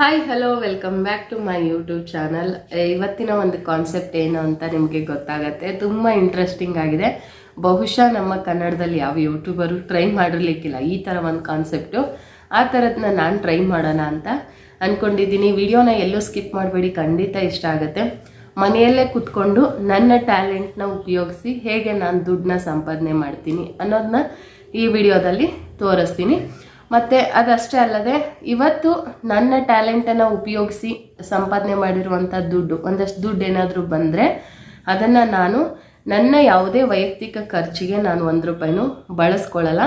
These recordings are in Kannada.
Hi hello welcome back to my YouTube channel ಇವತ್ತಿನ ಒಂದು ಕಾನ್ಸೆಪ್ಟ್ ಏನು ಅಂತ ನಿಮಗೆ ಗೊತ್ತಾಗತ್ತೆ. ತುಂಬ ಇಂಟ್ರೆಸ್ಟಿಂಗ್ ಆಗಿದೆ. ಬಹುಶಃ ನಮ್ಮ ಕನ್ನಡದಲ್ಲಿ ಯಾವ ಯೂಟ್ಯೂಬರು ಟ್ರೈ ಮಾಡಿರ್ಲಿಕ್ಕಿಲ್ಲ. ಈ ಥರ ಒಂದು ಕಾನ್ಸೆಪ್ಟು ಆ ಥರದನ್ನ ನಾನು ಟ್ರೈ ಮಾಡೋಣ ಅಂತ ಅಂದ್ಕೊಂಡಿದ್ದೀನಿ ವಿಡಿಯೋನ ಎಲ್ಲೂ ಸ್ಕಿಪ್ ಮಾಡಬೇಡಿ. ಖಂಡಿತ ಇಷ್ಟ ಆಗುತ್ತೆ. ಮನೆಯಲ್ಲೇ ಕುತ್ಕೊಂಡು ನನ್ನ ಟ್ಯಾಲೆಂಟ್ನ ಉಪಯೋಗಿಸಿ ಹೇಗೆ ನಾನು ದುಡ್ಡನ್ನ ಸಂಪಾದನೆ ಮಾಡ್ತೀನಿ ಅನ್ನೋದನ್ನ ಈ ವಿಡಿಯೋದಲ್ಲಿ ತೋರಿಸ್ತೀನಿ. ಮತ್ತು ಅದಷ್ಟೇ ಅಲ್ಲದೆ ಇವತ್ತು ನನ್ನ ಟ್ಯಾಲೆಂಟನ್ನು ಉಪಯೋಗಿಸಿ ಸಂಪಾದನೆ ಮಾಡಿರುವಂಥ ದುಡ್ಡು, ಒಂದಷ್ಟು ದುಡ್ಡು ಏನಾದರೂ ಬಂದರೆ ಅದನ್ನು ನಾನು ನನ್ನ ಯಾವುದೇ ವೈಯಕ್ತಿಕ ಖರ್ಚಿಗೆ ನಾನು ಒಂದು ರೂಪಾಯಿನೂ ಬಳಸ್ಕೊಳ್ಳಲ್ಲ.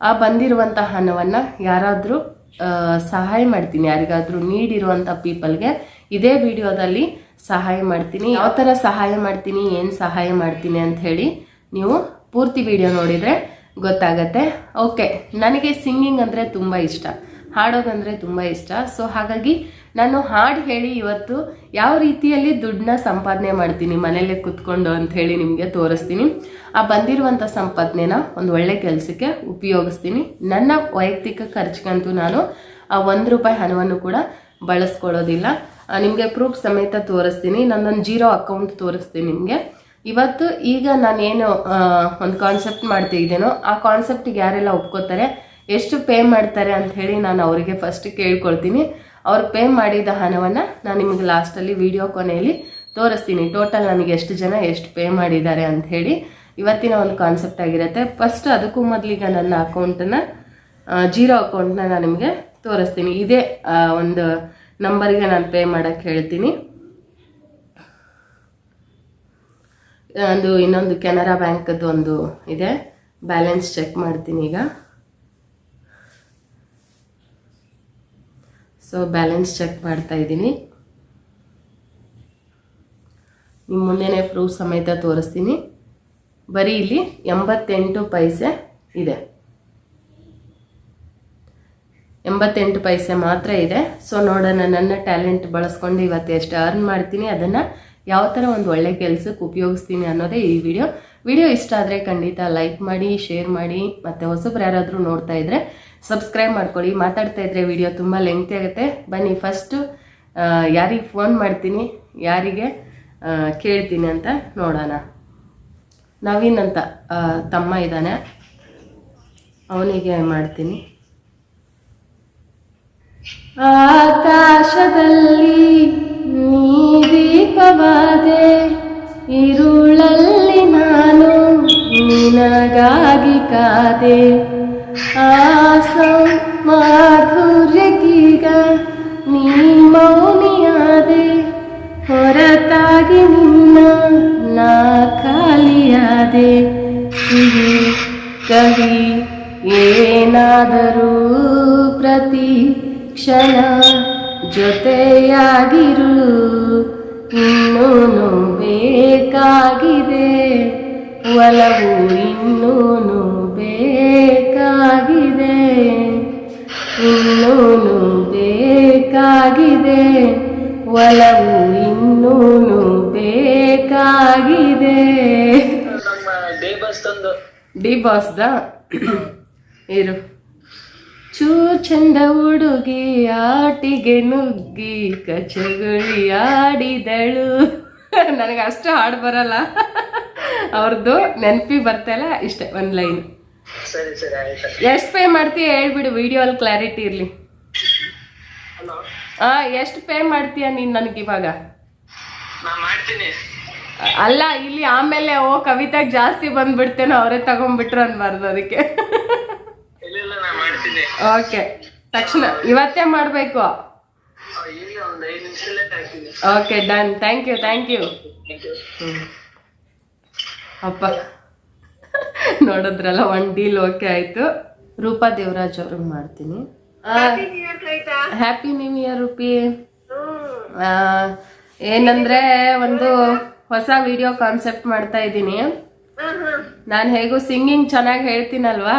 ಆ ಬಂದಿರುವಂಥ ಹಣವನ್ನು ಯಾರಾದರೂ ಸಹಾಯ ಮಾಡ್ತೀನಿ. ಯಾರಿಗಾದರೂ ನೀಡಿರುವಂಥ ಪೀಪಲ್ಗೆ ಇದೇ ವಿಡಿಯೋದಲ್ಲಿ ಸಹಾಯ ಮಾಡ್ತೀನಿ. ಯಾವ ಥರ ಸಹಾಯ ಮಾಡ್ತೀನಿ, ಏನು ಸಹಾಯ ಮಾಡ್ತೀನಿ ಅಂತ ಹೇಳಿ ನೀವು ಪೂರ್ತಿ ವಿಡಿಯೋ ನೋಡಿದರೆ ಗೊತ್ತಾಗತ್ತೆ? ಓಕೆ ನನಗೆ ಸಿಂಗಿಂಗ್ ಅಂದರೆ ತುಂಬ ಇಷ್ಟ. ಹಾಡೋದಂದರೆ ತುಂಬ ಇಷ್ಟ. ಸೊ ಹಾಗಾಗಿ ನಾನು ಹಾಡು ಹೇಳಿ ಇವತ್ತು ಯಾವ ರೀತಿಯಲ್ಲಿ ದುಡ್ಡನ್ನ ಸಂಪಾದನೆ ಮಾಡ್ತೀನಿ ಮನೇಲೆ ಕುತ್ಕೊಂಡು ಅಂತ ಹೇಳಿ ನಿಮಗೆ ತೋರಿಸ್ತೀನಿ. ಆ ಬಂದಿರುವಂಥ ಸಂಪಾದನೆನ ಒಂದು ಒಳ್ಳೆ ಕೆಲಸಕ್ಕೆ ಉಪಯೋಗಿಸ್ತೀನಿ. ನನ್ನ ವೈಯಕ್ತಿಕ ಖರ್ಚಿಗಂತೂ ನಾನು ಆ ಒಂದು ರೂಪಾಯಿ ಹಣವನ್ನು ಕೂಡ ಬಳಸ್ಕೊಳ್ಳೋದಿಲ್ಲ. ನಿಮಗೆ ಪ್ರೂಫ್ ಸಮೇತ ತೋರಿಸ್ತೀನಿ. ನನ್ನೊಂದು ಜೀರೋ ಅಕೌಂಟ್ ತೋರಿಸ್ತೀನಿ ನಿಮಗೆ. ಇವತ್ತು ಈಗ ನಾನೇನು ಒಂದು ಕಾನ್ಸೆಪ್ಟ್ ಮಾಡ್ತಿದ್ದೇನೋ ಆ ಕಾನ್ಸೆಪ್ಟಿಗೆ ಯಾರೆಲ್ಲ ಒಪ್ಕೋತಾರೆ, ಎಷ್ಟು ಪೇ ಮಾಡ್ತಾರೆ ಅಂತ ಹೇಳಿ ನಾನು ಅವರಿಗೆ ಫಸ್ಟ್ ಕೇಳ್ಕೊಳ್ತೀನಿ. ಅವ್ರು ಪೇ ಮಾಡಿದ ಹಣವನ್ನು ನಾನು ನಿಮಗೆ ಲಾಸ್ಟಲ್ಲಿ ವಿಡಿಯೋ ಕೊನೆಯಲ್ಲಿ ತೋರಿಸ್ತೀನಿ. ಟೋಟಲ್ ನನಗೆ ಎಷ್ಟು ಜನ ಎಷ್ಟು ಪೇ ಮಾಡಿದ್ದಾರೆ ಅಂತ ಹೇಳಿ ಇವತ್ತಿನ ಒಂದು ಕಾನ್ಸೆಪ್ಟ್ ಆಗಿರುತ್ತೆ. ಫಸ್ಟ್ ಅದಕ್ಕೂ ಮೊದಲಿಗೆ ನನ್ನ ಅಕೌಂಟನ್ನು ಜೀರೋ ಅಕೌಂಟ್ನ ನಾನು ನಿಮಗೆ ತೋರಿಸ್ತೀನಿ. ಇದೇ ಒಂದು ನಂಬರ್ಗೆ ನಾನು ಪೇ ಮಾಡೋಕ್ಕೆ ಹೇಳ್ತೀನಿ. ಒಂದು ಇನ್ನೊಂದು ಕೆನರಾ ಬ್ಯಾಂಕದ್ದು ಒಂದು ಇದೆ. ಬ್ಯಾಲೆನ್ಸ್ ಚೆಕ್ ಮಾಡ್ತೀನಿ ಈಗ. ಸೊ ಬ್ಯಾಲೆನ್ಸ್ ಚೆಕ್ ಮಾಡ್ತಾ ಇದ್ದೀನಿ. ನಿಮ್ಮ ಮುಂದೆನೇ ಪ್ರೂಫ್ ಸಮೇತ ತೋರಿಸ್ತೀನಿ. ಬರೀ ಇಲ್ಲಿ ಎಂಬತ್ತೆಂಟು ಪೈಸೆ ಇದೆ. ಎಂಬತ್ತೆಂಟು ಪೈಸೆ ಮಾತ್ರ ಇದೆ. ಸೊ ನೋಡೋಣ, ನನ್ನ ಟ್ಯಾಲೆಂಟ್ ಬಳಸ್ಕೊಂಡು ಇವತ್ತು ಎಷ್ಟು ಅರ್ನ್ ಮಾಡ್ತೀನಿ, ಅದನ್ನು ಯಾವ ಥರ ಒಂದು ಒಳ್ಳೆ ಕೆಲಸಕ್ಕೆ ಉಪಯೋಗಿಸ್ತೀನಿ ಅನ್ನೋದೇ ಈ ವಿಡಿಯೋ. ವಿಡಿಯೋ ಇಷ್ಟ ಆದರೆ ಖಂಡಿತ ಲೈಕ್ ಮಾಡಿ ಶೇರ್ ಮಾಡಿ, ಮತ್ತು ಹೊಸಬ್ರು ಯಾರಾದರೂ ನೋಡ್ತಾ ಇದ್ದರೆ ಸಬ್ಸ್ಕ್ರೈಬ್ ಮಾಡ್ಕೊಳ್ಳಿ. ಮಾತಾಡ್ತಾ ಇದ್ರೆ ವಿಡಿಯೋ ತುಂಬ ಲೆಂಗ್ತಿ ಆಗುತ್ತೆ. ಬನ್ನಿ ಫಸ್ಟು ಯಾರಿಗೆ ಫೋನ್ ಮಾಡ್ತೀನಿ, ಯಾರಿಗೆ ಕೇಳ್ತೀನಿ ಅಂತ ನೋಡೋಣ. ನವೀನ್ ಅಂತ ತಮ್ಮ ಇದ್ದಾನೆ. ಅವನಿಗೆ ಮಾಡ್ತೀನಿ. ಆಕಾಶದಲ್ಲಿ ನೀ ದೀಪವಾದೆ ಇರುಳಲ್ಲಿ ನಾನು ನಿನಗಾಗಿ ಕಾದೆ. ಆಸ ಮಾಧುರ್ಯಗೀಗ ನೀ ಮೌನಿಯಾದೆ, ಹೊರತಾಗಿ ನಿನ್ನ ನಾ ಖಾಲಿಯಾದೆ. ಸಿಹಿ ಕಹಿ ಏನಾದರೂ ಪ್ರತಿ ಕ್ಷಣ ಜೊತೆಯಾಗಿರು ಇನ್ನೂನು ಬೇಕಾಗಿದೆ. ಒಲವು ಇನ್ನೂನು ಬೇಕಾಗಿದೆ. ಇನ್ನೂನು ಬೇಕಾಗಿದೆ. ಒಲವು ಇನ್ನೂನು ಬೇಕಾಗಿದೆ. ಡಿ ಬಾಸ್ದ? ಇರು. ಚೂ ಚಂದ ಹುಡುಗಿ ಆಟಿಗೆ ನುಗ್ಗಿ ಕಚಗುಳಿ ಆಡಿದಳು. ನನಗೆ ಅಷ್ಟು ಹಾಡು ಬರಲ್ಲ. ಅವ್ರದ್ದು ನೆನಪಿ ಬರ್ತಲ್ಲ ಇಷ್ಟೇ ಒಂದು ಲೈನ್. ಎಷ್ಟು ಪೇ ಮಾಡ್ತೀಯ ಹೇಳ್ಬಿಡು ವಿಡಿಯೋ ಅಲ್ಲಿ ಕ್ಲಾರಿಟಿ ಇರಲಿ. ಆ ಎಷ್ಟು ಪೇ ಮಾಡ್ತೀಯ ನೀನು ನನಗೆ ಇವಾಗ? ಅಲ್ಲ ಇಲ್ಲಿ ಆಮೇಲೆ ಓ ಕವಿತಾಗ ಜಾಸ್ತಿ ಬಂದ್ಬಿಡ್ತೇನೋ ಅವರೇ ತಗೊಂಡ್ಬಿಟ್ರು ಅನ್ಬಾರ್ದು ಅದಕ್ಕೆ. ಓಕೆ ತಕ್ಷಣ ಇವತ್ತೇ ಮಾಡಬೇಕು. Okay done thank you thank you. ಅಪ್ಪ. ನೋಡಿದ್ರಲ್ಲ ಒನ್ ಡೀಲ್ ಓಕೆ ಆಯ್ತು. ರೂಪಾ ದೇವರಾಜ್ ಅವ್ರಿಗೆ ಮಾಡ್ತೀನಿ. Happy new year Roopi. ಆ, ಏನಂದ್ರೆ ಒಂದು ಹೊಸ ವಿಡಿಯೋ ಕಾನ್ಸೆಪ್ಟ್ ಮಾಡ್ತಾ ಇದ್ದೀನಿ. ನಾನು ಹೇಗೂ ಸಿಂಗಿಂಗ್ ಚೆನ್ನಾಗಿ ಹೇಳ್ತೀನಲ್ವಾ?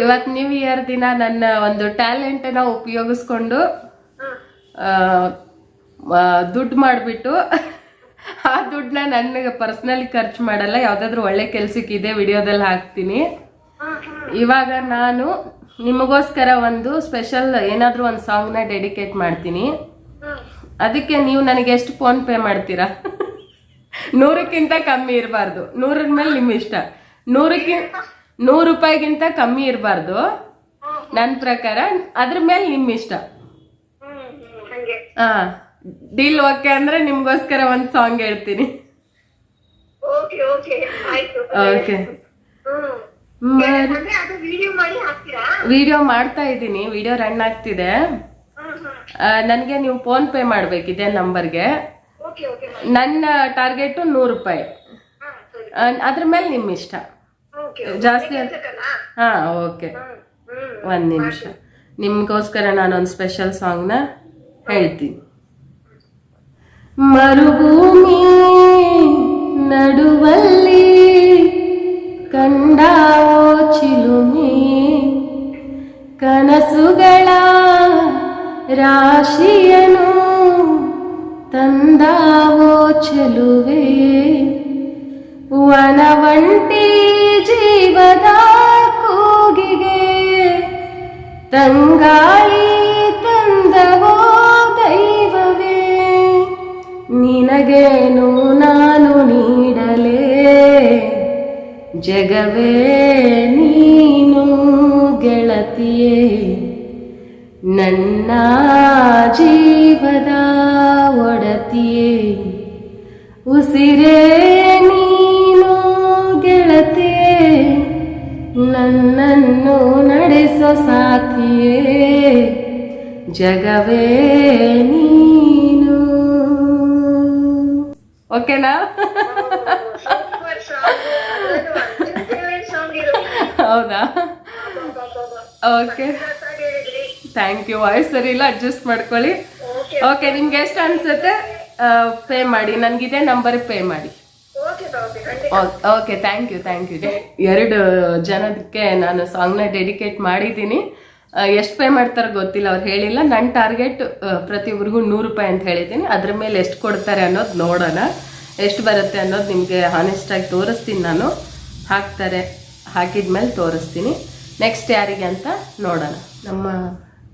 ಇವತ್ತು ನ್ಯೂ ಇಯರ್ ದಿನ ನನ್ನ ಒಂದು ಟ್ಯಾಲೆಂಟ್ನ ಉಪಯೋಗಿಸ್ಕೊಂಡು ದುಡ್ಡು ಮಾಡಿಬಿಟ್ಟು ಆ ದುಡ್ಡನ್ನ ನನಗೆ ಪರ್ಸ್ನಲಿ ಖರ್ಚು ಮಾಡಲ್ಲ ಯಾವ್ದಾದ್ರು ಒಳ್ಳೆ ಕೆಲ್ಸಕ್ಕೆ ಇದೆ ವಿಡಿಯೋದಲ್ಲಿ ಹಾಕ್ತೀನಿ. ಇವಾಗ ನಾನು ನಿಮಗೋಸ್ಕರ ಒಂದು ಸ್ಪೆಷಲ್ ಏನಾದರೂ ಒಂದು ಸಾಂಗ್ನ ಡೆಡಿಕೇಟ್ ಮಾಡ್ತೀನಿ. ಅದಕ್ಕೆ ನೀವು ನನಗೆ ಎಷ್ಟು ಫೋನ್ ಪೇ ಮಾಡ್ತೀರಾ? ನೂರಕ್ಕಿಂತ ಕಮ್ಮಿ ಇರಬಾರ್ದು. ನೂರ ಮೇಲೆ ನಿಮ್ಮ ಇಷ್ಟ. ನೂರಕ್ಕಿಂತ ನೂರು ರೂಪಾಯಿಗಿಂತ ಕಮ್ಮಿ ಇರಬಾರ್ದು. ನನ್ನ ಪ್ರಕಾರ ಅದ್ರ ಮೇಲೆ ನಿಮ್ಮ ಇಷ್ಟ. ಹಾ ಡೀಲ್ ಓಕೆ ಅಂದ್ರೆ ನಿಮ್ಗೋಸ್ಕರ ಒಂದು ಸಾಂಗ್ ಹೇಳ್ತೀನಿ. ಓಕೆ ವಿಡಿಯೋ ಮಾಡ್ತಾ ಇದ್ದೀನಿ. ವಿಡಿಯೋ ರನ್ ಆಗ್ತಿದೆ. ನನಗೆ ನೀವು ಫೋನ್ ಪೇ ಮಾಡ್ಬೇಕು ಇದೇ ನಂಬರ್ಗೆ ನನ್ನ ಟಾರ್ಗೆಟು ನೂರು ರೂಪಾಯಿ. ಅದ್ರ ಮೇಲೆ ನಿಮ್ಮ ಇಷ್ಟ. ಜಾಸ್ತಿ ಹಾ ಓಕೆ ಒಂದು ನಿಮಿಷ. ನಿಮಗೋಸ್ಕರ ನಾನೊಂದು ಸ್ಪೆಷಲ್ ಸಾಂಗ್ನ ಹೇಳ್ತೀನಿ. ಮರುಭೂಮಿ ನಡುವಲ್ಲಿ ಕಂಡಾವೋ ಚಿಲುಮಿ. ಕನಸುಗಳ ರಾಶಿಯನು ತಂದಾವೋ ಚೆಲುವೆ. ವನವಂಟಿ ಜೀವದ ಕೂಗಿಗೆ ತಂಗಾಳಿ ತಂದವೋ ದೈವವೇ, ನಿನಗೇನು ನಾನು ನೀಡಲೇ? ಜಗವೇ ನೀನು ಗೆಳತಿಯೇ, ನನ್ನ ಜೀವದ ಒಡತಿಯೇ. ಉಸಿರೇ ಸಾಥಿಯೇ, ಜಗವೇ ನೀನು. ಓಕೆನಾ ಹೌದಾ? ಓಕೆ ಥ್ಯಾಂಕ್ ಯು ವಾಯ್ಸ್ ಸರಿ ಇಲ್ಲ ಅಡ್ಜಸ್ಟ್ ಮಾಡ್ಕೊಳ್ಳಿ. ಓಕೆ ನಿಮ್ಗೆ ಎಷ್ಟು ಅನ್ಸುತ್ತೆ? ಪೇ ಮಾಡಿ. ನನಗಿದೆ ನಂಬರ್ ಪೇ ಮಾಡಿ. Okay okay thank you thank you ಎರಡು ಜನಕ್ಕೆ ನಾನು ಸಾಂಗ್ನ ಡೆಡಿಕೇಟ್ ಮಾಡಿದ್ದೀನಿ. ಎಷ್ಟು ಪೇ ಮಾಡ್ತಾರೆ ಗೊತ್ತಿಲ್ಲ ಅವ್ರು ಹೇಳಿಲ್ಲ. ನನ್ನ ಟಾರ್ಗೆಟ್ ಪ್ರತಿಯೊಬ್ಬರಿಗೂ ನೂರು ರೂಪಾಯಿ ಅಂತ ಹೇಳಿದ್ದೀನಿ. ಅದ್ರ ಮೇಲೆ ಎಷ್ಟು ಕೊಡ್ತಾರೆ ಅನ್ನೋದು ನೋಡೋಣ. ಎಷ್ಟು ಬರುತ್ತೆ ಅನ್ನೋದು ನಿಮಗೆ ಹಾನೆಸ್ಟಾಗಿ ತೋರಿಸ್ತೀನಿ ನಾನು. ಹಾಕ್ತಾರೆ ಹಾಕಿದ್ಮೇಲೆ ತೋರಿಸ್ತೀನಿ. ನೆಕ್ಸ್ಟ್ ಯಾರಿಗೆ ಅಂತ ನೋಡೋಣ. ನಮ್ಮ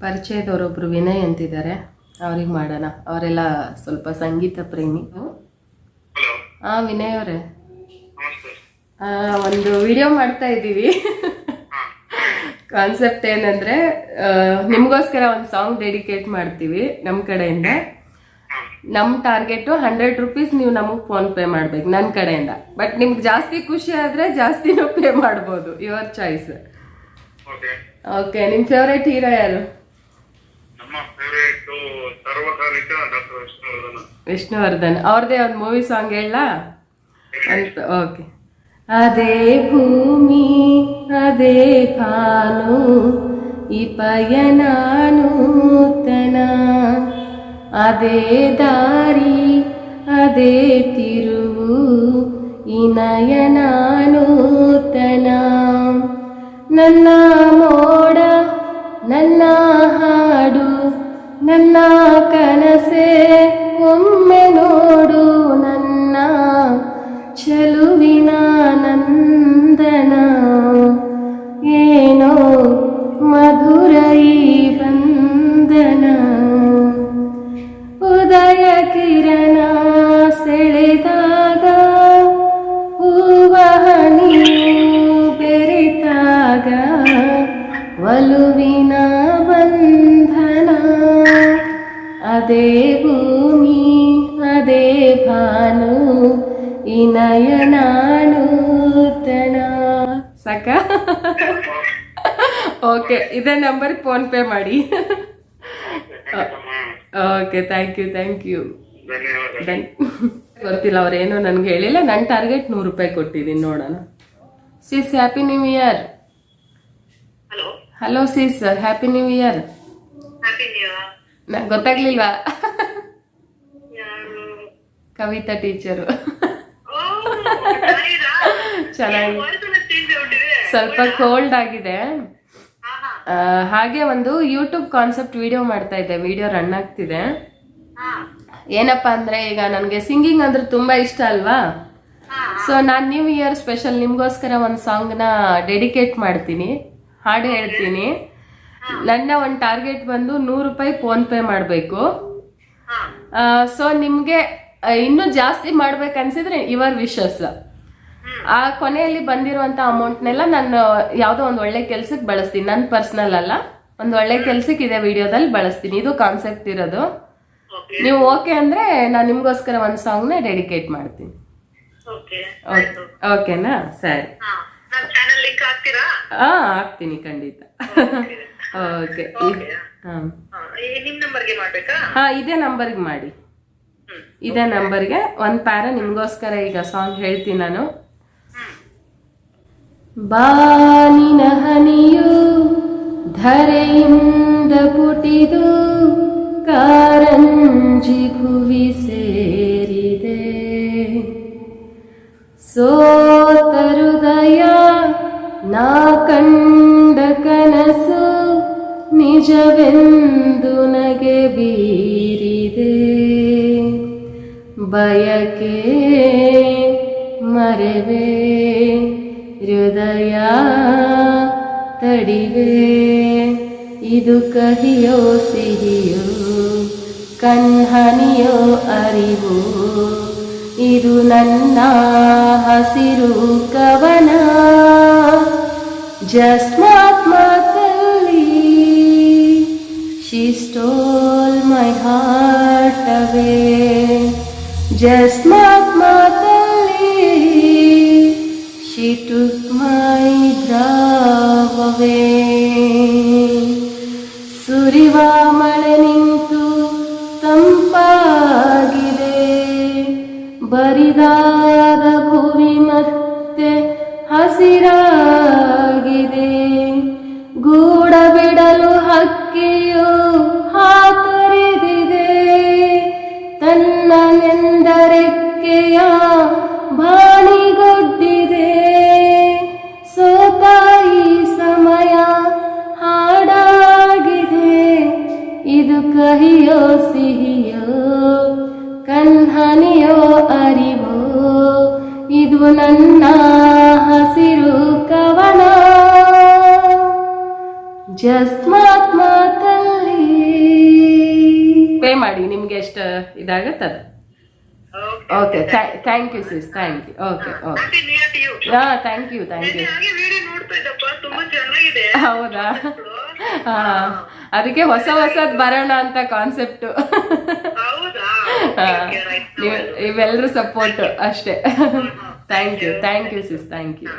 ಪರಿಚಯದವರೊಬ್ಬರು ವಿನಯ್ ಅಂತಿದ್ದಾರೆ. ಅವ್ರಿಗೆ ಮಾಡೋಣ. ಅವರೆಲ್ಲ ಸ್ವಲ್ಪ ಸಂಗೀತ ಪ್ರೇಮಿ. ಹಾಂ ವಿನಯ್ ಅವರೇ. ಒಂದು ವಿಡಿಯೋ ಮಾಡ್ತಾ ಇದ್ದೀವಿ. ಕಾನ್ಸೆಪ್ಟ್ ಏನಂದ್ರೆ ನಿಮಗೋಸ್ಕರ ಒಂದು ಸಾಂಗ್ ಡೆಡಿಕೇಟ್ ಮಾಡ್ತೀವಿ ನಮ್ಮ ಕಡೆಯಿಂದ. ನಮ್ಮ ಟಾರ್ಗೆಟು ಹಂಡ್ರೆಡ್ ರುಪೀಸ್ ನೀವು ನಮಗೆ ಫೋನ್ ಪೇ ಮಾಡ್ಬೇಕು ನನ್ನ ಕಡೆಯಿಂದ. ಬಟ್ ನಿಮ್ಗೆ ಜಾಸ್ತಿ ಖುಷಿ ಆದರೆ ಜಾಸ್ತಿನೂ ಪೇ ಮಾಡ್ಬೋದು ಯುವರ್ ಚಾಯ್ಸ್ ಓಕೆ ನಿಮ್ಮ ಫೇವ್ರೇಟ್ ಹೀರೋ ಯಾರು ವಿಷ್ಣುವರ್ಧನ್. ಅವ್ರದೇ ಒಂದು ಮೂವಿ ಸಾಂಗ್ ಹೇಳ. ಅಂತ ಓಕೆ ಅದೇ ಭೂಮಿ, ಅದೇ ಭಾನು ಪಯಣ ಅದೇ ದಾರಿ, ಅದೇ ತಿರುವು ನಯನ ನನ್ನ ಮೋಡ, ನನ್ನ ಹಾಡು, ನನ್ನ ಕನಸೆ ಒಮ್ಮೆ ನೋಡು. ಓಕೆ ಇದೇ ನಂಬರ್ ಫೋನ್ ಪೇ ಮಾಡಿ. Okay thank you thank you ಗೊತ್ತಿಲ್ಲ ಅವ್ರೇನು ನನ್ಗೆ ಹೇಳಿಲ್ಲ. ನನ್ನ ಟಾರ್ಗೆಟ್ ನೂರು ರೂಪಾಯಿ ಕೊಟ್ಟಿದ್ದೀನಿ ನೋಡೋಣ. Sis happy new year hello sis happy new year ನಂಗೆ ಗೊತ್ತಾಗ್ಲಿಲ್ವಾ? ಕವಿತಾ ಟೀಚರು ಚೆನ್ನಾಗಿ. ಸ್ವಲ್ಪ ಕೋಲ್ಡ್ ಆಗಿದೆ. ಹಾಗೆ ಒಂದು ಯೂಟ್ಯೂಬ್ ಕಾನ್ಸೆಪ್ಟ್ ವಿಡಿಯೋ ಮಾಡ್ತಾ ಇದ್ದೆ. ವಿಡಿಯೋ ರನ್ ಆಗ್ತಿದೆ. ಏನಪ್ಪಾ ಅಂದ್ರೆ ಈಗ ನನಗೆ ಸಿಂಗಿಂಗ್ ಅಂದ್ರೆ ತುಂಬಾ ಇಷ್ಟ ಅಲ್ವಾ? ಸೊ ನಾನು ನ್ಯೂ ಇಯರ್ ಸ್ಪೆಷಲ್ ನಿಮ್ಗೋಸ್ಕರ ಒಂದು ಸಾಂಗ್ನ ಡೆಡಿಕೇಟ್ ಮಾಡ್ತೀನಿ. ಹಾಡು ಹೇಳ್ತೀನಿ. ನನ್ನ ಒಂದು ಟಾರ್ಗೆಟ್ ಬಂದು ನೂರು ರೂಪಾಯಿ ಫೋನ್ ಪೇ ಮಾಡಬೇಕು. ಸೊ ನಿಮಗೆ ಇನ್ನೂ ಜಾಸ್ತಿ ಮಾಡ್ಬೇಕನ್ಸಿದ್ರೆ ಯುವರ್ ವಿಶಸ್ ಆ ಕೊನೆಯಲ್ಲಿ ಬಂದಿರುವಂತ ಅಮೌಂಟ್ನೆಲ್ಲ ನಾನು ಯಾವುದೋ ಒಂದು ಒಳ್ಳೆ ಕೆಲ್ಸಕ್ಕೆ ಬಳಸ್ತೀನಿ. ನನ್ನ ಪರ್ಸನಲ್ ಅಲ್ಲ. ಒಂದು ಒಳ್ಳೆ ಕೆಲ್ಸಕ್ಕೆ ಇದೆ ವಿಡಿಯೋದಲ್ಲಿ ಬಳಸ್ತೀನಿ. ಇದು ಕಾನ್ಸೆಪ್ಟ್ ಇರೋದು. ನೀವು ಓಕೆ ಅಂದ್ರೆ ನಾನು ನಿಮ್ಗೋಸ್ಕರ ಒಂದು ಸಾಂಗ್ನ ಡೆಡಿಕೇಟ್ ಮಾಡ್ತೀನಿ. ಓಕೆ ಓಕೆ ಓಕೆನಾ ಸರಿ. ಹಾ. ಹಾಕ್ತೀನಿ ಖಂಡಿತ. ಓಕೆ ಹಾಂ. ಇದೇ ನಂಬರ್ಗೆ ಮಾಡಿ. ಇದೇ ನಂಬರ್ಗೆ ಒಂದು ಪ್ಯಾರ ನಿಮಗೋಸ್ಕರ ಈಗ ಸಾಂಗ್ ಹೇಳ್ತೀನಿ ನಾನು. ಬಾನಿನ ಹನಿಯು ಧರೆಯಿಂದ ಪುಟಿದು ಕಾರಂಜಿ ಭುವಿ ಸೇರಿದೆ ಸೋತ ಹೃದಯ ನಾ ಕಂಡ ಕನಸು ನಿಜವೆಂದು ನಗೆ ಬೀರಿದೆ ಬಯಕೆ ಮರೆವೆ ಹೃದಯ ತಡಿವೆ. ಇದು ಕಹಿಯೋ ಸಿಹಿಯೋ, ಕನ್ಹನಿಯೋ ಅರಿವು. ಇದು ನನ್ನ ಹಸಿರು ಕವನ. ಮಾತ್ಮದಲ್ಲಿ She stole my heart away. She took my. ಸುರಿವ ಮಳೆ ನಿಂತು ತಂಪಾಗಿದೆ ಬರಿದಾದ ಭೂಮಿ ಮತ್ತೆ ಹಸಿರಾಗಿದೆ ಗೂಡ ಬಿಡಲು ಹಕ್ಕಿಯು ಜಸ್ಟ್ ಮಾತ್ ಮಾತಲ್ಲಿ. ಪೇ ಮಾಡಿ ನಿಮ್ಗೆ ಎಷ್ಟು ಇದಾಗತ್ತೆ ಅದು? Okay okay thank you sis thank you okay okay ಹಾಂ ಥ್ಯಾಂಕ್ ಯು ಥ್ಯಾಂಕ್ ಯು ಹಾಗೆ ವಿಡಿಯೋ ನೋಡ್ತಾ ಇದ್ದಪ್ಪ ತುಂಬಾ ಚೆನ್ನಾಗಿದೆ. ಹೌದಾ? ಹಾ ಅದಕ್ಕೆ ಹೊಸ ಹೊಸದ್ ಬರೋಣ ಅಂತ ಕಾನ್ಸೆಪ್ಟ್ ಇವೆಲ್ಲರೂ ಸಪೋರ್ಟ್ ಅಷ್ಟೇ. Thank you thank you sis thank you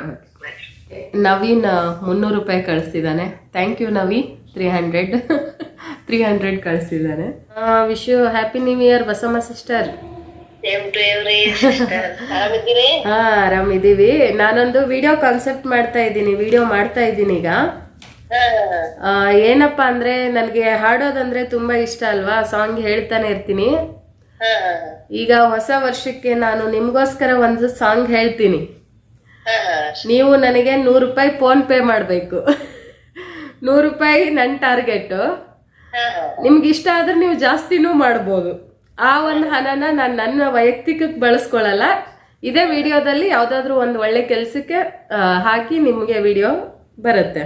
Naveen ಮುನ್ನೂರು ರೂಪಾಯಿ ಕಳಿಸ್ತಿದ್ದಾನೆ thank you Navi three hundred three hundred ಕಳಿಸ್ತಿದ್ದಾನೆ wish you happy new year Basamma sister ಹಾ ಆರಾಮಿದ್ದೀವಿ. ನಾನೊಂದು ವಿಡಿಯೋ ಕಾನ್ಸೆಪ್ಟ್ ಮಾಡ್ತಾ ಇದ್ದೀನಿ. ವಿಡಿಯೋ ಮಾಡ್ತಾ ಇದ್ದೀನಿ ಈಗ. ಏನಪ್ಪ ಅಂದ್ರೆ ನನಗೆ ಹಾಡೋದಂದ್ರೆ ತುಂಬಾ ಇಷ್ಟ ಅಲ್ವಾ? ಸಾಂಗ್ ಹೇಳ್ತಾನೆ ಇರ್ತೀನಿ. ಈಗ ಹೊಸ ವರ್ಷಕ್ಕೆ ನಾನು ನಿಮ್ಗೋಸ್ಕರ ಒಂದು ಸಾಂಗ್ ಹೇಳ್ತೀನಿ. ನೀವು ನನಗೆ ನೂರು ರೂಪಾಯಿ ಫೋನ್ ಪೇ ಮಾಡಬೇಕು. ನೂರು ರೂಪಾಯಿ ನನ್ನ ಟಾರ್ಗೆಟ್. ನಿಮ್ಗೆ ಇಷ್ಟ ಆದ್ರೆ ನೀವು ಜಾಸ್ತಿನೂ ಮಾಡ್ಬೋದು. ಆ ಒಂದು ಹಣನ ನಾನು ನನ್ನ ವೈಯಕ್ತಿಕಕ್ಕೆ ಬಳಸ್ಕೊಳ್ಳಲ್ಲ. ಇದೇ ವಿಡಿಯೋದಲ್ಲಿ ಯಾವ್ದಾದ್ರು ಒಂದು ಒಳ್ಳೆ ಕೆಲ್ಸಕ್ಕೆ ಹಾಕಿ ನಿಮಗೆ ವಿಡಿಯೋ ಬರುತ್ತೆ.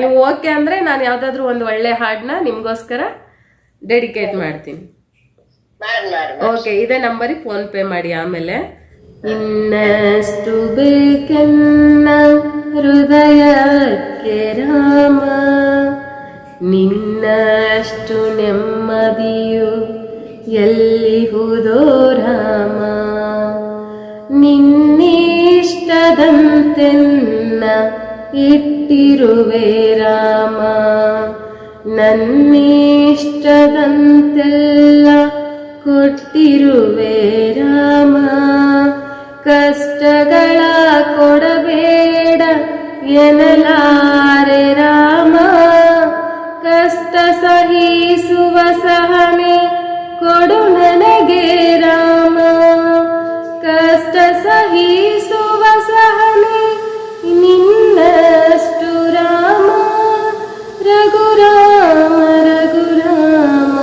ನೀವು ಓಕೆ ಅಂದ್ರೆ ನಾನು ಯಾವ್ದಾದ್ರು ಒಂದು ಒಳ್ಳೆ ಹಾಡನ್ನ ನಿಮ್ಗೋಸ್ಕರ ಡೆಡಿಕೇಟ್ ಮಾಡ್ತೀನಿ. ಮಾಡಿ ಮಾಡಿ. ಓಕೆ ಇದೇ ನಂಬರಿಗೆ ಫೋನ್ ಪೇ ಮಾಡಿ ಆಮೇಲೆ. ಇನ್ನಷ್ಟು ಬೇಕೆನ್ನ ಹೃದಯಕ್ಕೆ ರಾಮ ನಿನ್ನಷ್ಟು ನೆಮ್ಮದಿಯು ಎಲ್ಲಿಹುದೋ ರಾಮ. ನಿನ್ನಿಷ್ಟದಂತೆನ್ನ ಇಟ್ಟಿರುವೆ ರಾಮ ನನ್ನಿಷ್ಟದಂತೆಲ್ಲ ಕೊಟ್ಟಿರುವೆ ರಾಮ. ಕಷ್ಟಗಳ ಕೊಡಬೇಡ ಎನ್ನಲಾರೆ ರಾಮ ಕಷ್ಟ ಸಹಿಸುವ ಸಹನೆ ಕೊಡು ನನಗೆ ರಾಮ ಕಷ್ಟ ಸಹಿಸುವ ಸಹನೆ ನಿನ್ನಷ್ಟು ರಾಮ ರಘುರಾಮ ರಘುರಾಮ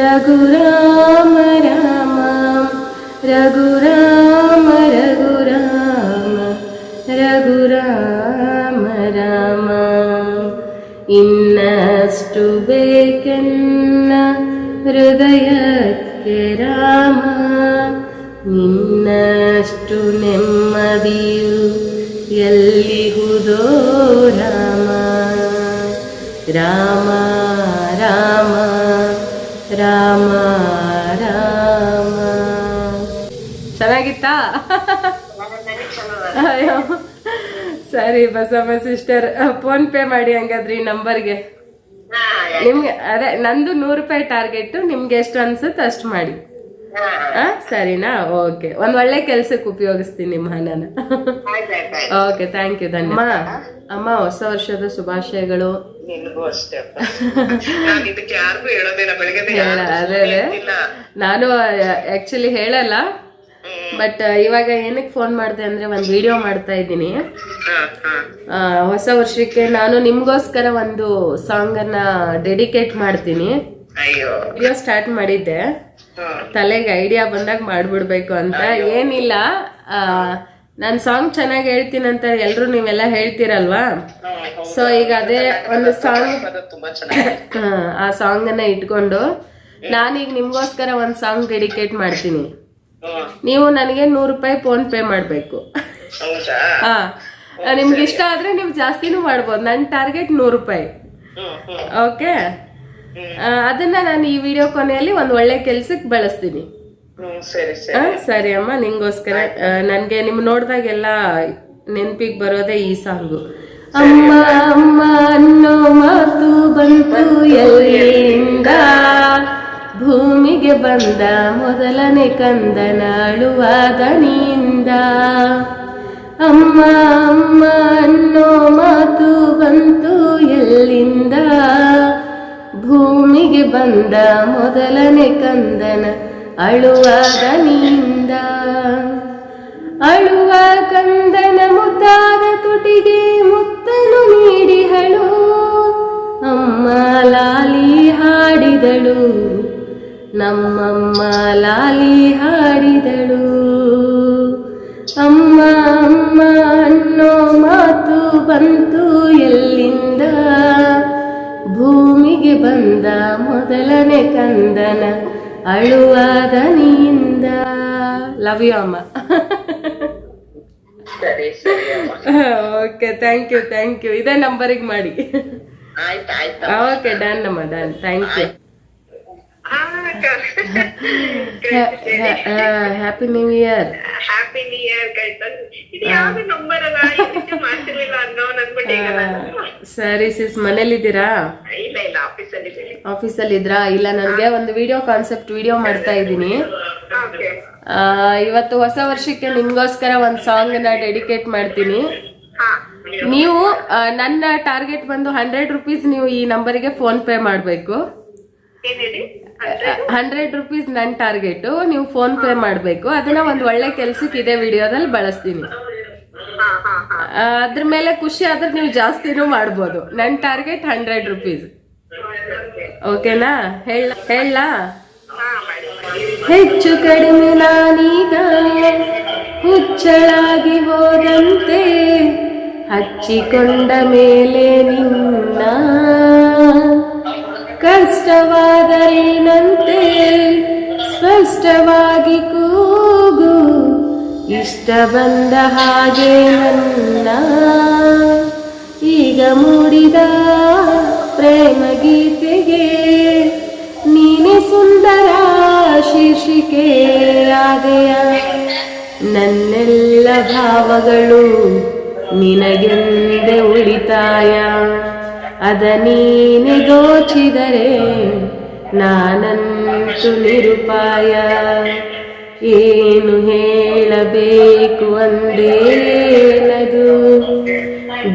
ರಘುರಾಮ ರಾಮ ರಘುರಾಮ ನಿನ್ನಷ್ಟು ನೆಮ್ಮದಿಯು ಎಲ್ಲಿಹುದೋ ರಾಮ? ರಾಮ ರಾಮ ರಾಮ ರಾಮ. ಚೆನ್ನಾಗಿತ್ತಾ? ಅಯ್ಯೋ. ಸರಿ ಬಸಮ್ಮ ಸಿಸ್ಟರ್ ಫೋನ್ ಪೇ ಮಾಡಿ ಹಂಗಾದ್ರೆ ಈ ನಂಬರ್ಗೆ. ನಿಮ್ಗೆ ಅದೇ ನಂದು ನೂರು ರೂಪಾಯಿ ಟಾರ್ಗೆಟ್ ನಿಮ್ಗೆ ಎಷ್ಟು ಅನ್ಸುತ್ತೆ ಅಷ್ಟು ಮಾಡಿ. ಹಾ ಆ ಸರಿನಾ? ಓಕೆ. ಒಂದ್ ಒಳ್ಳೆ ಕೆಲ್ಸಕ್ಕೆ ಉಪಯೋಗಿಸ್ತೀನಿ ನಿಮ್ಮ ಹಣನ. ಓಕೆ ಥ್ಯಾಂಕ್ ಯು ಧನ್ಯ ಅಮ್ಮ? ಹೊಸ ವರ್ಷದ ಶುಭಾಶಯಗಳು. ನಾನು ಅದೇ ಆಕ್ಚುಲಿ ಹೇಳಲ್ಲ ಬಟ್ ಇವಾಗ ಏನಕ್ಕೆ ಫೋನ್ ಮಾಡಿದೆ ಅಂದ್ರೆ ಒಂದು ವಿಡಿಯೋ ಮಾಡ್ತಾ ಇದ್ದೀನಿ. ಹೊಸ ವರ್ಷಕ್ಕೆ ನಾನು ನಿಮ್ಗೋಸ್ಕರ ಒಂದು ಸಾಂಗ್ ಅನ್ನ ಡೆಡಿಕೇಟ್ ಮಾಡ್ತೀನಿ. ಅಯ್ಯೋ. ವಿಡಿಯೋ ಸ್ಟಾರ್ಟ್ ಮಾಡಿದ್ದೆ. ತಲೆಗೆ ಐಡಿಯಾ ಬಂದಾಗ ಮಾಡ್ಬಿಡ್ಬೇಕು ಅಂತ. ಏನಿಲ್ಲ ನಾನು ಸಾಂಗ್ ಚೆನ್ನಾಗಿ ಹೇಳ್ತೀನಿ ಅಂತ ಎಲ್ರು ನೀವೆಲ್ಲ ಹೇಳ್ತೀರಲ್ವಾ? ಸೊ ಈಗ ಅದೇ ಒಂದು ಸಾಂಗ್ ಆ ಸಾಂಗ್ ಅನ್ನ ಇಟ್ಕೊಂಡು ನಾನೀಗ ನಿಮ್ಗೋಸ್ಕರ ಒಂದು ಸಾಂಗ್ ಡೆಡಿಕೇಟ್ ಮಾಡ್ತೀನಿ. ನೀವು ನನಗೆ ನೂರು ರೂಪಾಯಿ ಫೋನ್ ಪೇ ಮಾಡಬೇಕು. ಹಾ ನಿಮ್ಗೆ ಇಷ್ಟ ಆದ್ರೆ ನೀವು ಜಾಸ್ತಿನೂ ಮಾಡ್ಬೋದು. ನನ್ನ ಟಾರ್ಗೆಟ್ ನೂರು ರೂಪಾಯಿ. ಓಕೆ ಅದನ್ನ ನಾನು ಈ ವಿಡಿಯೋ ಕೊನೆಯಲ್ಲಿ ಒಂದು ಒಳ್ಳೆ ಕೆಲ್ಸಕ್ ಬಳಸ್ತೀನಿ. ಸರಿ ಸರಿ. ಆ, ಸರಿ ಅಮ್ಮ ನಿಂಗೋಸ್ಕರ. ನನ್ಗೆ ನಿಮ್ ನೋಡ್ದಾಗೆಲ್ಲ ನೆನ್ಪಿಗ್ ಬರೋದೇ ಈ ಸಾಂಗು. ಅಮ್ಮ ಅಮ್ಮ ಅನ್ನೋ ಮಾತು ಬಂತು ಎಲ್ಲಿಂದ? ಭೂಮಿಗೆ ಬಂದ ಮೊದಲನೇ ಕಂದನ ನಿಂದ ನೀಂದ. ಅಮ್ಮ ಅಮ್ಮ ಅನ್ನೋ ಮಾತು ಬಂತು ಎಲ್ಲಿಂದ? ಭೂಮಿಗೆ ಬಂದ ಮೊದಲನೇ ಕಂದನ ಅಳುವಾಗ ನಿಂದ. ಅಳುವ ಕಂದನ ಮುದ್ದಾದ ತುಟಿಗೆ ಮುತ್ತನು ನೀಡಿಹಳು ಅಮ್ಮ ಲಾಲಿ ಹಾಡಿದಳು. ನಮ್ಮಮ್ಮ ಲಾಲಿ ಹಾಡಿದಳು. ಅಮ್ಮ ಅಮ್ಮ ಅನ್ನೋ ಮಾತು ಬಂತು ಎಲ್ಲಿಂದ ಭೂಮಿಗೆ ಬಂದ ಮೊದಲನೇ ಕಂದನ ಅಳುವಾದ ನಿಂದ ಲವ್ ಯು ಅಮ್ಮ. Okay thank you thank you ಇದೇ ನಂಬರಿಗೆ ಮಾಡಿ. ಓಕೆ ಡನ್ ಅಮ್ಮ done. Thank you happy new year happy new year ಇದು ಯಾವ್ದು ನಂಬರ್ ಅಲ್ಲ? ಮಾಡ್ತಿರ್ಲಿಲ್ಲ ಅನ್ನೋ ಸರಿ ಸಿಸ್ ಮನೇಲಿದ್ದೀರಾ? ಇಲ್ಲ ಇಲ್ಲ ಆಫೀಸ್ ಅಲ್ಲಿ ಇದ್ದೀನಿ. ಆಫೀಸಲ್ಲಿ ಇದ್ರಾ ಇಲ್ಲ ನನಗೆ ಒಂದು ವಿಡಿಯೋ ಕಾನ್ಸೆಪ್ಟ್ ವಿಡಿಯೋ ಮಾಡ್ತಾ ಇದ್ದೀನಿ. ಇವತ್ತು ಹೊಸ ವರ್ಷಕ್ಕೆ ನಿಮ್ಗೋಸ್ಕರ ಒಂದು ನ ಡೆಡಿಕೇಟ್ ಮಾಡ್ತೀನಿ. ನೀವು ನನ್ನ ಟಾರ್ಗೆಟ್ ಬಂದು ಹಂಡ್ರೆಡ್ ರುಪೀಸ್ ನೀವು ಈ ನಂಬರಿಗೆ ಫೋನ್ ಪೇ ಮಾಡಬೇಕು. ಹಂಡ್ರೆಡ್ ರುಪೀಸ್ ನನ್ನ ಟಾರ್ಗೆಟ್ ನೀವು ಫೋನ್ ಪೇ ಮಾಡಬೇಕು. ಅದನ್ನ ಒಂದು ಒಳ್ಳೆ ಕೆಲ್ಸಕ್ಕೆ ಇದೇ ವಿಡಿಯೋದಲ್ಲಿ ಬಳಸ್ತೀನಿ. ಅದ್ರ ಮೇಲೆ ಖುಷಿ ಆದ್ರೆ ನೀವು ಜಾಸ್ತಿನೂ ಮಾಡ್ಬೋದು. ನನ್ನ ಟಾರ್ಗೆಟ್ ಹಂಡ್ರೆಡ್ ರುಪೀಸ್ ಓಕೆ ಓಕೆನಾ ಹೇಳ ಹೇಳ. ಹೆಚ್ಚು ಕಡಿಮೆ ನಾನೀಗ ಹುಚ್ಚಳಾಗಿ ಹೋದಂತೆ ಹಚ್ಚಿಕೊಂಡ ಮೇಲೆ ನಿನ್ನ ಕಷ್ಟವಾದರೇನಂತೆ? ಸ್ಪಷ್ಟವಾಗಿ ಕೂಗು. ಇಷ್ಟ ಬಂದ ಹಾಗೆ ನನ್ನ. ಈಗ ಮೂಡಿದ ಪ್ರೇಮ ಗೀತೆಗೆ ನೀನೆ ಸುಂದರ ಶೀರ್ಷಿಕೆ ಆಗೆಯ? ನನ್ನೆಲ್ಲ ಭಾವಗಳು ನಿನಗೆಂದೆ ಉಳಿತಾಯ? ಅದ ನೀನೆ ದೋಚಿದರೆ ನಾನಂತು ನಿರುಪಾಯ. ಏನು ಹೇಳಬೇಕು ಅಂದೇನದು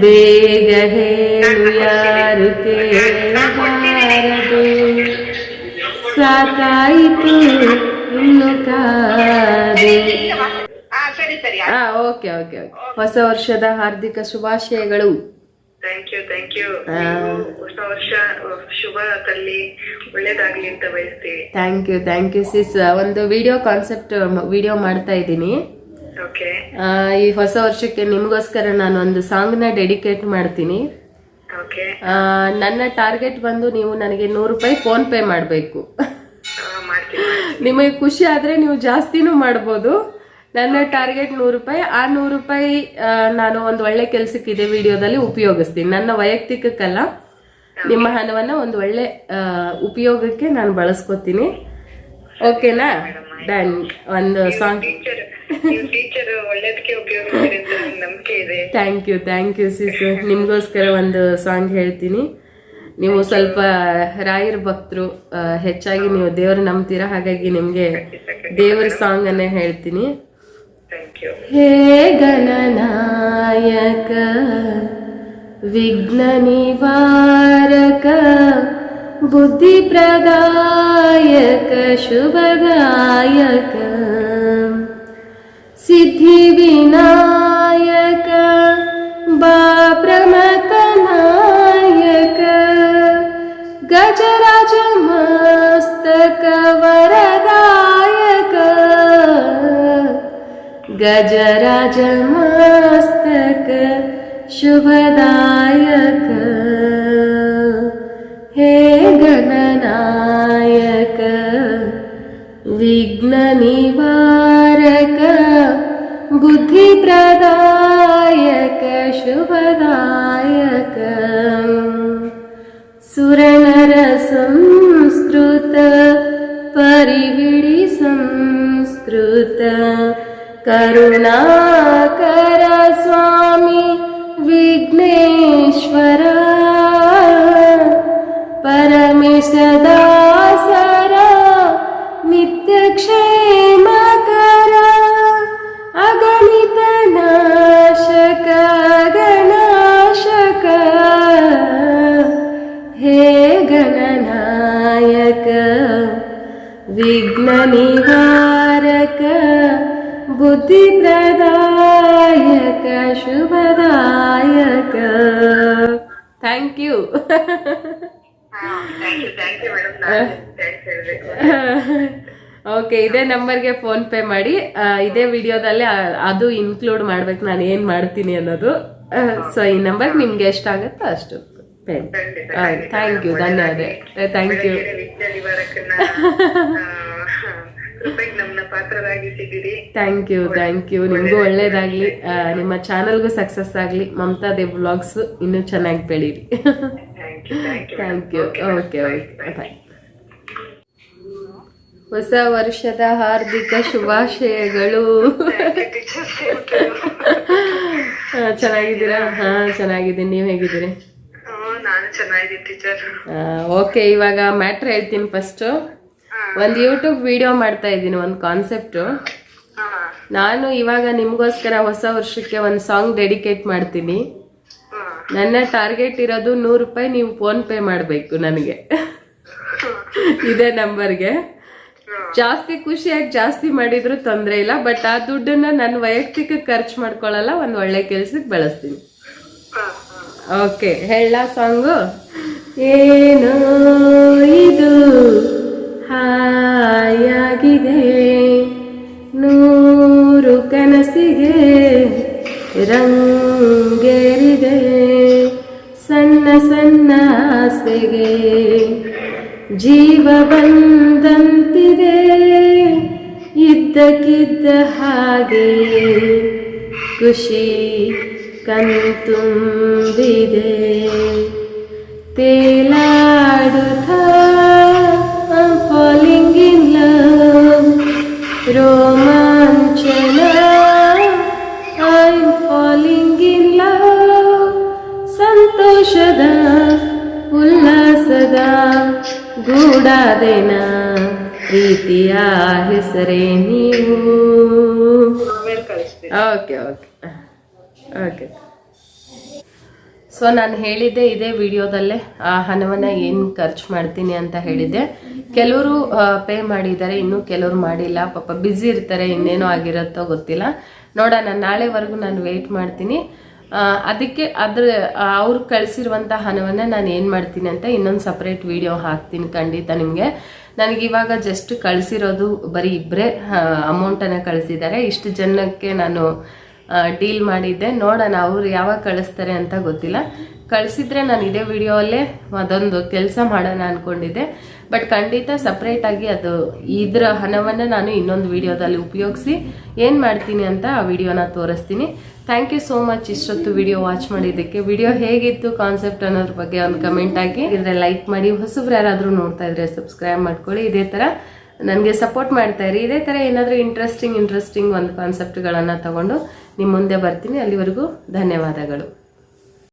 ಬೇಗ ಹೇಳು ಯಾರು ಕೇಳಬಾರದು. ಸಾಕಾಯಿತು ಇನ್ನು ಕಾದು. ಹಾ ಓಕೆ ಓಕೆ ಓಕೆ. ಹೊಸ ವರ್ಷದ ಹಾರ್ದಿಕ ಶುಭಾಶಯಗಳು. Thank you thank you. ಹೊಸ ವರ್ಷ ಶುಭ ತಲ್ಲಿ ಒಳ್ಳೇದಾಗ್ಲಿ ಅಂತ ಬಯಸ್ತೀವಿ. Thank you thank you sis ಒಂದು ವಿಡಿಯೋ ಕಾನ್ಸೆಪ್ಟ್ ವಿಡಿಯೋ ಮಾಡ್ತಾ ಇದ್ದೀನಿ. ಓಕೆ ಈ ಹೊಸ ವರ್ಷಕ್ಕೆ ನಿಮಗೋಸ್ಕರ ನಾನು ಒಂದು ಸಾಂಗ್ನ ಡೆಡಿಕೇಟ್ ಮಾಡ್ತೀನಿ. ಓಕೆ ನನ್ನ ಟಾರ್ಗೆಟ್ ಬಂದು ನೀವು ನನಗೆ ನೂರು ರೂಪಾಯಿ ಫೋನ್ ಪೇ ಮಾಡಬೇಕು. ನಿಮಗೆ ಖುಷಿ ಆದರೆ ನೀವು ಜಾಸ್ತಿನೂ ಮಾಡ್ಬೋದು. ನನ್ನ ಟಾರ್ಗೆಟ್ ನೂರು ರೂಪಾಯಿ ಆ ನೂರು ರೂಪಾಯಿ ನಾನು ಒಂದು ಒಳ್ಳೆ ಕೆಲಸಕ್ಕೆ ಇದೇ ವಿಡಿಯೋದಲ್ಲಿ ಉಪಯೋಗಿಸ್ತೀನಿ. ನನ್ನ ವೈಯಕ್ತಿಕಕ್ಕಲ್ಲ ನಿಮ್ಮ ಹಣವನ್ನು ಒಂದು ಒಳ್ಳೆ ಉಪಯೋಗಕ್ಕೆ ನಾನು ಬಳಸ್ಕೊತೀನಿ. ಓಕೆನಾ? ಡನ್ ಒಂದು song thank you thank you sis. ನಿಮಗೋಸ್ಕರ ಒಂದು ಸಾಂಗ್ ಹೇಳ್ತೀನಿ. ನೀವು ಸ್ವಲ್ಪ ರಾಯರ್ ಭಕ್ತರು ಹೆಚ್ಚಾಗಿ ನೀವು ದೇವರು ನಂಬ್ತೀರಾ? ಹಾಗಾಗಿ ನಿಮಗೆ ದೇವರ ಸಾಂಗ್ ಅನ್ನೇ ಹೇಳ್ತೀನಿ. हे गणनायक विघ्ननिवारक बुद्धिप्रदायक शुभदायक गजराज बाप्रमतनायक वरा गजराज मस्तक शुभदायक। हे गणनायक विघ्ननिवारक बुद्धिप्रदायक शुभदायक करुणा ಶುಭದಾಯಕ. ಥ್ಯಾಂಕ್ ಯು ಓಕೆ ಇದೇ ನಂಬರ್ಗೆ ಫೋನ್ ಪೇ ಮಾಡಿ. ಇದೇ ವಿಡಿಯೋದಲ್ಲಿ ಅದು ಇನ್ಕ್ಲೂಡ್ ಮಾಡ್ಬೇಕು ನಾನು ಏನು ಮಾಡ್ತೀನಿ ಅನ್ನೋದು. ಸೊ ಈ ನಂಬರ್ಗೆ ನಿಮ್ಗೆ ಎಷ್ಟಾಗುತ್ತೋ ಅಷ್ಟು ಥ್ಯಾಂಕ್ ಯು ಧನ್ಯವಾದ. Thank you thank you thank you ನಿಮಗೂ ಒಳ್ಳೇದಾಗ್ಲಿ. ನಿಮ್ಮ ಚಾನಲ್ಗೂ ಸಕ್ಸಸ್ ಆಗಲಿ. ಮಮತಾ ದೇವ್ ಬ್ಲಾಗ್ಸ್ ಇನ್ನೂ ಚೆನ್ನಾಗಿ ಬೆಳೀರಿ. Thank you okay okay bye ಹೊಸ ವರ್ಷದ ಹಾರ್ದಿಕ ಶುಭಾಶಯಗಳು. ಚೆನ್ನಾಗಿದ್ದೀರಾ? ಹಾ ಚೆನ್ನಾಗಿದ್ದೀನಿ. ನೀವು ಹೇಗಿದ್ದೀರಿ? ಓಕೆ ಇವಾಗ ಮ್ಯಾಟ್ರ್ ಹೇಳ್ತೀನಿ ಫಸ್ಟು ಒಂದು ಯೂಟ್ಯೂಬ್ ವಿಡಿಯೋ ಮಾಡ್ತಾ ಇದ್ದೀನಿ, ಒಂದು ಕಾನ್ಸೆಪ್ಟು ನಾನು ಇವಾಗ ನಿಮಗೋಸ್ಕರ ಹೊಸ ವರ್ಷಕ್ಕೆ ಒಂದು ಸಾಂಗ್ ಡೆಡಿಕೇಟ್ ಮಾಡ್ತೀನಿ. ನನ್ನ ಟಾರ್ಗೆಟ್ ಇರೋದು ನೂರು ರೂಪಾಯಿ ನೀವು ಫೋನ್ ಪೇ ಮಾಡಬೇಕು ನನಗೆ. ಇದೇ ನಂಬರ್ಗೆ. ಜಾಸ್ತಿ ಖುಷಿಯಾಗಿ ಜಾಸ್ತಿ ಮಾಡಿದ್ರು ತೊಂದರೆ ಇಲ್ಲ ಬಟ್ ಆ ದುಡ್ಡನ್ನ ನನ್ನ ವೈಯಕ್ತಿಕ ಖರ್ಚು ಮಾಡ್ಕೊಳ್ಳಲ್ಲ ಒಂದು ಒಳ್ಳೆ ಕೆಲ್ಸಕ್ಕೆ ಬಳಸ್ತೀನಿ. ಓಕೆ ಹೇಳ ಸಾಂಗು ಏನು ಇದು? ಹಾಯಾಗಿದೆ. ನೂರು ಕನಸಿಗೆ ರಂಗೇರಿದೆ. ಸಣ್ಣ ಸಣ್ಣ ಆಸೆಗೆ ಜೀವ ಬಂದಂತಿದೆ ಇದ್ದಕ್ಕಿದ್ದ ಹಾಗೆ ಖುಷಿ ಕಣ್ತುಂಬಿದೆ. ತೇಲಾಡುತ್ತ ಗೂಡಾದೆನ ಪ್ರೀತಿಯ ಹೆಸರೇ ನೀವು. Okay okay. ಓಕೆ. ಸೊ ನಾನು ಹೇಳಿದ್ದೆ ಇದೇ ವಿಡಿಯೋದಲ್ಲೇ ಆ ಹಣವನ್ನು ಏನು ಖರ್ಚು ಮಾಡ್ತೀನಿ ಅಂತ ಹೇಳಿದ್ದೆ. ಕೆಲವರು ಪೇ ಮಾಡಿದ್ದಾರೆ ಇನ್ನು ಕೆಲವರು ಮಾಡಿಲ್ಲ. ಪಾಪ ಬ್ಯುಸಿ ಇರ್ತಾರೆ ಇನ್ನೇನೋ ಆಗಿರುತ್ತೋ ಗೊತ್ತಿಲ್ಲ. ನೋಡೋಣ ನಾಳೆವರೆಗೂ ನಾನು ವೆಯ್ಟ್ ಮಾಡ್ತೀನಿ. ಅದಕ್ಕೆ ಅದ್ರ ಅವ್ರು ಕಳಿಸಿರುವಂಥ ಹಣವನ್ನು ನಾನು ಏನು ಮಾಡ್ತೀನಿ ಅಂತ ಇನ್ನೊಂದು ಸಪ್ರೇಟ್ ವಿಡಿಯೋ ಹಾಕ್ತೀನಿ ಖಂಡಿತ ನಿಮಗೆ. ನನಗೆ ಇವಾಗ ಜಸ್ಟ್ ಕಳಿಸಿರೋದು ಬರೀ ಇಬ್ಬರೇ ಅಮೌಂಟನ್ನು ಕಳಿಸಿದ್ದಾರೆ. ಇಷ್ಟು ಜನಕ್ಕೆ ನಾನು ಡೀಲ್ ಮಾಡಿದ್ದೆ. ನೋಡೋಣ ಅವ್ರು ಯಾವಾಗ ಕಳಿಸ್ತಾರೆ ಅಂತ ಗೊತ್ತಿಲ್ಲ. ಕಳಿಸಿದ್ರೆ ನಾನು ಇದೇ ವಿಡಿಯೋಲ್ಲೇ ಅದೊಂದು ಕೆಲಸ ಮಾಡೋಣ ಅನ್ಕೊಂಡಿದ್ದೆ. ಬಟ್ ಖಂಡಿತ ಸಪ್ರೇಟಾಗಿ ಅದು ಇದರ ಹಣವನ್ನು ನಾನು ಇನ್ನೊಂದು ವಿಡಿಯೋದಲ್ಲಿ ಉಪಯೋಗಿಸಿ ಏನು ಮಾಡ್ತೀನಿ ಅಂತ ಆ ವಿಡಿಯೋನ ತೋರಿಸ್ತೀನಿ. ಥ್ಯಾಂಕ್ ಯು ಸೋ ಮಚ್ ಇಷ್ಟೊತ್ತು ವಿಡಿಯೋ ವಾಚ್ ಮಾಡಿದ್ದಕ್ಕೆ. ವಿಡಿಯೋ ಹೇಗಿತ್ತು ಕಾನ್ಸೆಪ್ಟ್ ಅನ್ನೋದ್ರ ಬಗ್ಗೆ ಒಂದು ಕಮೆಂಟ್ ಆಗಿ ಇದ್ರೆ ಲೈಕ್ ಮಾಡಿ, ಹೊಸಬ್ರು ಯಾರಾದರೂ ನೋಡ್ತಾ ಇದ್ರೆ ಸಬ್ಸ್ಕ್ರೈಬ್ ಮಾಡ್ಕೊಳ್ಳಿ. ಇದೇ ಥರ ನನಗೆ ಸಪೋರ್ಟ್ ಮಾಡ್ತಾ ಇರಿ. ಇದೇ ಥರ ಏನಾದರೂ ಇಂಟ್ರೆಸ್ಟಿಂಗ್ ಇಂಟ್ರೆಸ್ಟಿಂಗ್ ಒಂದು ಕಾನ್ಸೆಪ್ಟ್ಗಳನ್ನು ತಗೊಂಡು ನಿಮ್ಮ ಮುಂದೆ ಬರ್ತೀನಿ. ಅಲ್ಲಿವರೆಗೂ ಧನ್ಯವಾದಗಳು.